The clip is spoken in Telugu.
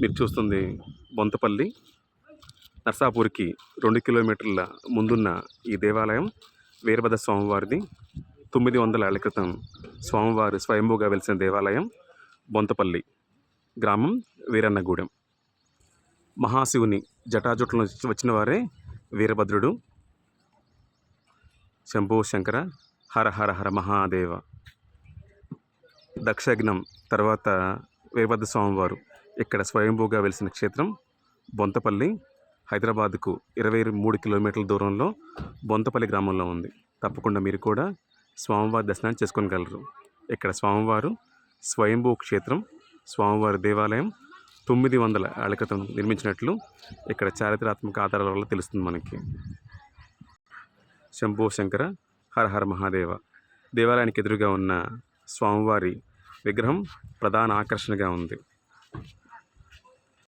మీరు చూస్తుంది బొంతపల్లి నర్సాపూర్కి రెండు కిలోమీటర్ల ముందున్న ఈ దేవాలయం వీరభద్ర స్వామివారిది. తొమ్మిది వందల ఏళ్ళ క్రితం స్వామివారు స్వయంభూగా వెలిసిన దేవాలయం బొంతపల్లి గ్రామం వీరన్నగూడెం. మహాశివుని జటాజుట్లను వచ్చిన వారే వీరభద్రుడు. శంభో శంకర హర హర హర మహాదేవ. దక్షయజ్ఞం తర్వాత వీరభద్ర స్వామివారు. ఇక్కడ స్వయంభూగా వెలిసిన క్షేత్రం బొంతపల్లి హైదరాబాద్కు ఇరవై మూడు కిలోమీటర్ల దూరంలో బొంతపల్లి గ్రామంలో ఉంది. తప్పకుండా మీరు కూడా స్వామివారి దర్శనాన్ని చేసుకోగలరు ఇక్కడ స్వామివారు స్వయంభూ క్షేత్రం స్వామివారి దేవాలయం తొమ్మిది వందల ఏళ్ళ క్రితం నిర్మించినట్లు ఇక్కడ చారిత్రాత్మక ఆధారాల వల్ల తెలుస్తుంది మనకి. శంభో శంకర హర హర మహాదేవ. దేవాలయానికి ఎదురుగా ఉన్న స్వామివారి విగ్రహం ప్రధాన ఆకర్షణగా ఉంది.